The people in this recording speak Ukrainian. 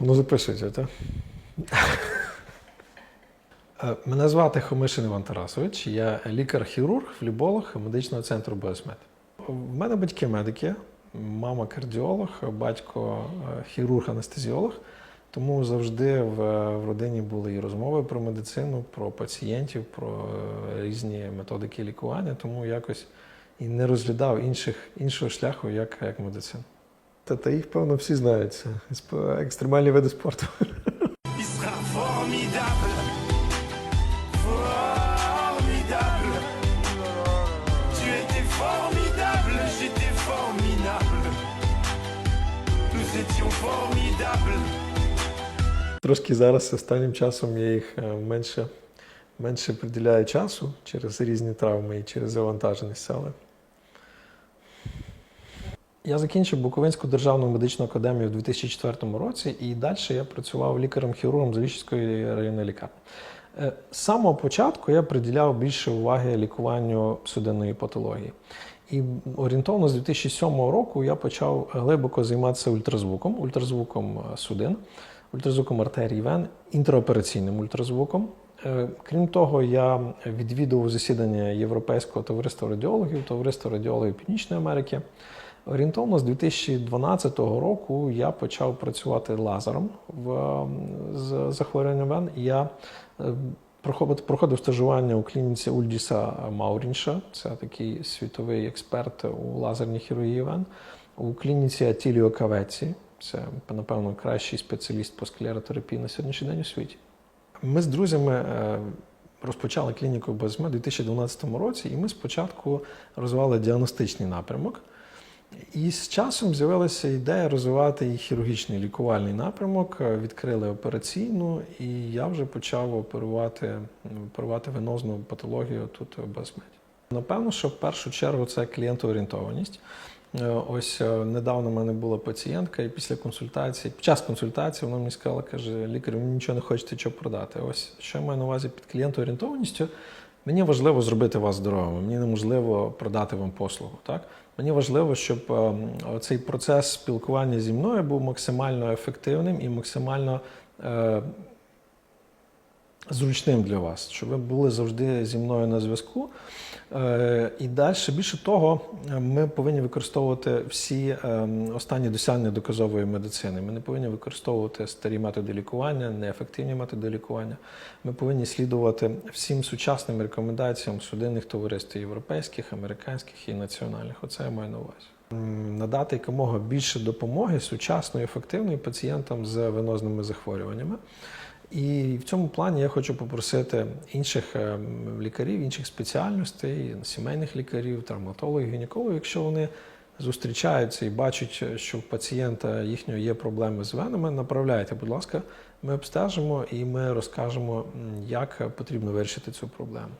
Воно записується, так? Е, Мене звати Хомишин Іван Тарасович, я лікар-хірург, фліболог медичного центру БСМЕД. В мене батьки медики, мама кардіолог, батько е, хірург-анестезіолог. Тому завжди в, родині були і розмови про медицину, про пацієнтів, про е, різні методики лікування, тому якось і не розглядав інших, іншого шляху, як, як медицину. Та, та їх, певно, всі знають. Екстремальні види спорту. Трошки зараз останнім часом я їх е, менше, менше приділяю часу через різні травми і через завантаженість, але. Я закінчив Буковинську державну медичну академію в 2004 році, і далі я працював лікарем-хірургом Заліщицької районної лікарні. Е, З самого початку я приділяв більше уваги лікуванню судинної патології. І орієнтовно з 2007 року я почав глибоко займатися ультразвуком, ультразвуком е, судин, ультразвуком артерій вен, інтраопераційним ультразвуком. Е, Крім того, я відвідував засідання Європейського товариства радіологів, товариства радіологів Північної Америки. Орієнтовно з 2012 року я почав працювати лазером в з захворюванням вен. Я е, проходив, проходив стажування у клініці Ульдіса Маурінша, це такий світовий експерт у лазерній хірургії вен, у клініці Атіліо Кавеці, це, напевно, кращий спеціаліст по склеротерапії на сьогоднішній день у світі. Ми з друзями е, розпочали клініку БСМ у 2012 році, і ми спочатку розвивали діагностичний напрямок. І з часом з'явилася ідея розвивати і хірургічний лікувальний напрямок, е, відкрили операційну, і я вже почав оперувати, оперувати венозну патологію тут в Безмеді. Напевно, що в першу чергу це клієнтоорієнтованість. Е, Ось е, недавно в мене була пацієнтка, і після консультації, під час консультації вона мені сказала, каже, лікар, ви нічого не хочете що продати. Ось що я маю на увазі під клієнтоорієнтованістю. Мені важливо зробити вас здоровими, мені неможливо продати вам послугу. Так? Мені важливо, щоб е, цей процес спілкування зі мною був максимально ефективним і максимально е, зручним для вас, щоб ви були завжди зі мною на зв'язку. Е, І далі, більше того, ми повинні використовувати всі е, останні досягнення доказової медицини. Ми не повинні використовувати старі методи лікування, неефективні методи лікування. Ми повинні слідувати всім сучасним рекомендаціям судинних товариств європейських, американських і національних. Оце я маю на увазі. Надати якомога більше допомоги сучасної, ефективної пацієнтам з венозними захворюваннями. І в цьому плані я хочу попросити інших е, лікарів, інших спеціальностей, сімейних лікарів, травматологів, гінекологів, якщо вони зустрічаються і бачать, що в пацієнта їхнього є проблеми з венами, направляйте, будь ласка, ми обстежимо і ми розкажемо, як потрібно вирішити цю проблему.